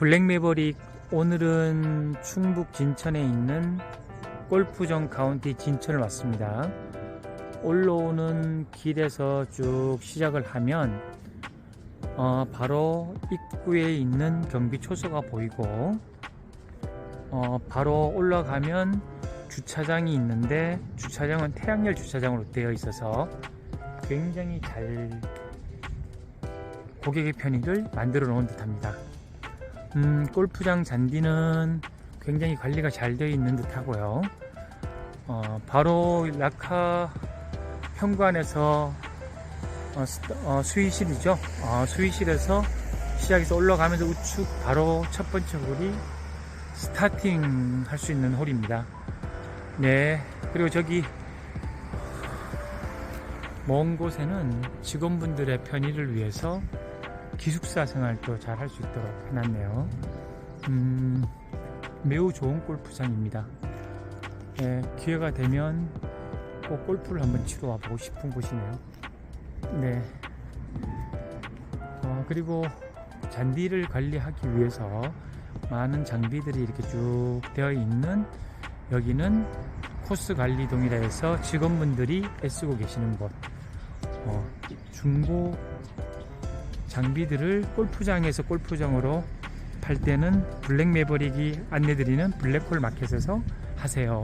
블랙 매버릭 오늘은 충북 진천에 있는 골프정 카운티 진천을 왔습니다. 올라오는 길에서 쭉 시작을 하면 어, 바로 입구에 있는 경비 초소가 보이고 어, 바로 올라가면 주차장이 있는데 주차장은 태양열 주차장으로 되어 있어서 굉장히 잘 고객의 편의를 만들어 놓은 듯합니다. 음, 골프장 잔디는 굉장히 관리가 잘 되어 있는 듯 하고요. 어, 바로 낙하 현관에서 어, 스- 어, 수위실이죠. 어, 수위실에서 시작해서 올라가면서 우측 바로 첫 번째 홀이 스타팅 할 수 있는 홀입니다. 네. 그리고 저기 먼 곳에는 직원분들의 편의를 위해서 기숙사 생활도 잘 할 수 있도록 해놨네요. 음, 매우 좋은 골프장입니다. 네, 기회가 되면 꼭 골프를 한번 치러 와보고 싶은 곳이네요. 네. 어, 그리고 잔디를 관리하기 위해서 많은 장비들이 이렇게 쭉 되어 있는 여기는 코스 관리동이라 해서 직원분들이 애쓰고 계시는 곳. 어, 중고 장비들을 골프장에서 골프장으로 팔 때는 블랙 매버릭이 안내드리는 블랙홀 마켓에서 하세요.